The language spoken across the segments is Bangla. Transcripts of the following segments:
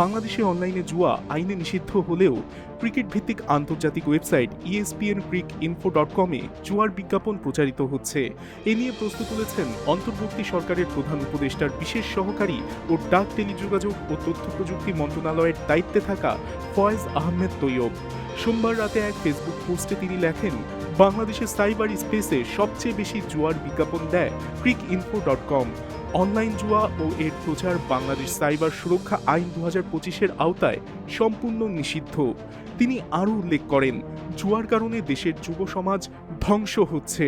বাংলাদেশে অনলাইনে জুয়া আইনে নিষিদ্ধ হলেও ক্রিকেট ভিত্তিক আন্তর্জাতিক website ESPN cric info dot কমে জুয়ার বিজ্ঞাপন প্রচারিত হচ্ছে। এ নিয়ে প্রশ্ন তুলেছেন অন্তর্বর্তী সরকারের প্রধান উপদেষ্টার বিশেষ সহকারী ও ডাক টেলিযোগাযোগ ও তথ্য প্রযুক্তি মন্ত্রণালয়ের দায়িত্বে থাকা ফয়েজ আহমেদ তৈয়ব। সোমবার রাতে এক ফেসবুক পোস্টে তিনি লেখেন বাংলাদেশের সাইবার স্পেসে সবচেয়ে বেশি জুয়ার বিজ্ঞাপন দেয় ক্রিক ইনফো ডট কম। অনলাইন জুয়া ও এর প্রচার বাংলাদেশ সাইবার সুরক্ষা আইন দু হাজার পঁচিশের আওতায় সম্পূর্ণ নিষিদ্ধ। তিনি আরও উল্লেখ করেন, জুয়ার কারণে দেশের যুব সমাজ ধ্বংস হচ্ছে।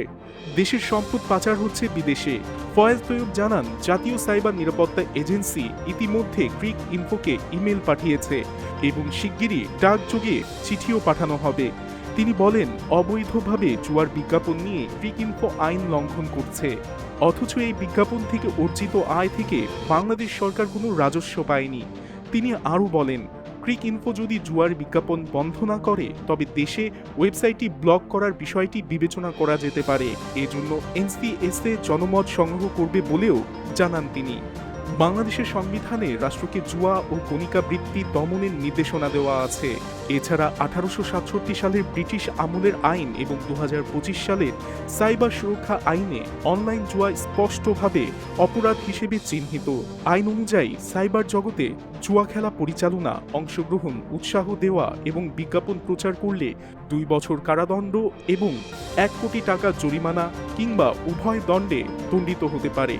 দেশের সম্পদ পাচার হচ্ছে বিদেশে। ফয়েজ তৈয়ব জানান, জাতীয় সাইবার নিরাপত্তা এজেন্সি ইতিমধ্যে ক্রিক ইনফোকে ইমেল পাঠিয়েছে এবং শিগগিরই ডাকযোগে চিঠিও পাঠানো হবে। তিনি বলেন, অবৈধভাবে জুয়ার বিজ্ঞাপন নিয়ে ক্রিক ইনফো আইন লঙ্ঘন করছে। অথচ এই বিজ্ঞাপন থেকে অর্জিত আয় থেকে বাংলাদেশ সরকার কোনো রাজস্ব পায়নি। তিনি আরও বলেন, ক্রিক ইনফো যদি জুয়ার বিজ্ঞাপন বন্ধ না করে, তবে দেশে ওয়েবসাইটটি ব্লক করার বিষয়টি বিবেচনা করা যেতে পারে। এজন্য এনসিএসএ জনমত সংগ্রহ করবে বলেও জানান তিনি। বাংলাদেশের সংবিধানে রাষ্ট্রকে জুয়া ও কণিকা বৃত্তি দমনের নির্দেশনা দেওয়া আছে। এছাড়া আঠারোশো সাতষট্টি সালের ব্রিটিশ আমলের আইন এবং দু হাজার পঁচিশ সালের সাইবার সুরক্ষা আইনে অনলাইন জুয়া স্পষ্টভাবে অপরাধ হিসেবে চিহ্নিত। আইন অনুযায়ী সাইবার জগতে জুয়া খেলা পরিচালনা, অংশগ্রহণ, উৎসাহ দেওয়া এবং বিজ্ঞাপন প্রচার করলে দুই বছর কারাদণ্ড এবং এক কোটি টাকা জরিমানা কিংবা উভয় দণ্ডে দণ্ডিত হতে পারে।